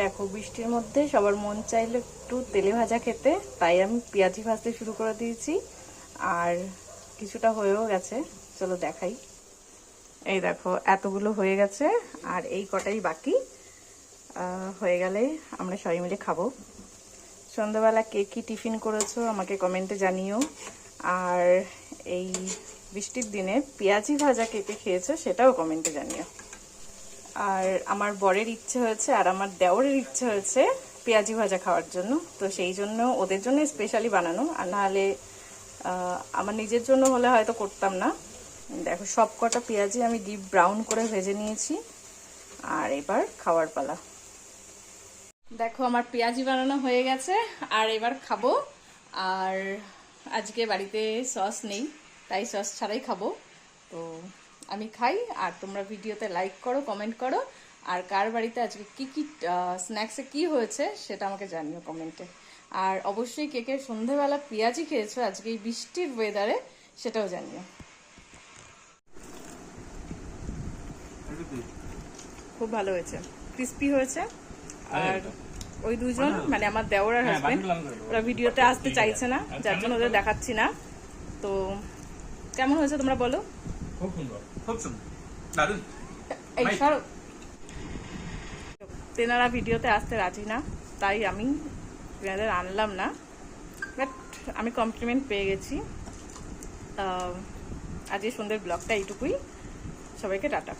দেখো, বৃষ্টির মধ্যে সবার মন চাইলো একটু তেলে ভাজা খেতে, তাই আমি পেঁয়াজি ভাজতে শুরু করে দিয়েছি। আর কিছুটা হয়েও গেছে, চলো দেখাই। এই দেখো, এতগুলো হয়ে গেছে, আর এই কটাই বাকি। হয়ে গেলে আমরা সবাই মিলে খাব। সন্ধ্যাবেলা কে কী টিফিন করেছ আমাকে কমেন্টে জানিও। আর এই বৃষ্টির দিনে পেঁয়াজি ভাজা কে কে খেয়েছো সেটাও কমেন্টে জানিও। আর আমার বরের ইচ্ছে হয়েছে আর আমার দেওরের ইচ্ছে হয়েছে পেঁয়াজি ভাজা খাওয়ার জন্য। তো সেই জন্য ওদের জন্য স্পেশালি বানানো। আর নাহলে আমার নিজের জন্য হলে হয়তো করতাম না। দেখো, সব কটা পেঁয়াজি আমি ডিপ ব্রাউন করে ভেজে নিয়েছি। আর এবার খাওয়ার পালা। দেখো, আমার পেঁয়াজি বানানো হয়ে গেছে। আর এবার খাব। আর আজকে বাড়িতে সস নেই, তাই সস ছাড়াই খাব। তো আমি খাই আর তোমরা ভিডিওতে লাইক করো কমেন্ট করো আর কার বাড়িতে আজকে কি কি স্ন্যাক্সে কি হয়েছে সেটা আমাকে জানিও কমেন্টে আর অবশ্যই কেকের সন্ধেবেলা পেঁয়াজি খেয়েছো আজকে এই বৃষ্টির ওয়েদারে সেটাও জানিও। খুব ভালো হয়েছে ক্রিস্পি হয়েছে আর ওই দুজন মানে আমার দেওর আর হাজবেন্ড ওরা ভিডিওতে আসতে চাইছে না যার জন্য ওদের দেখাচ্ছি না। তো কেমন হয়েছে তোমরা বলো? খুব সুন্দর খুব সুন্দর এই ভাই। তেনারা ভিডিওতে আসতে রাজি না তাই আমি তেনাদের আনলাম না। বাট আমি কমপ্লিমেন্ট পেয়ে গেছি। আজকে সন্ধ্যের ব্লগটা এইটুকুই। সবাইকে টাটা।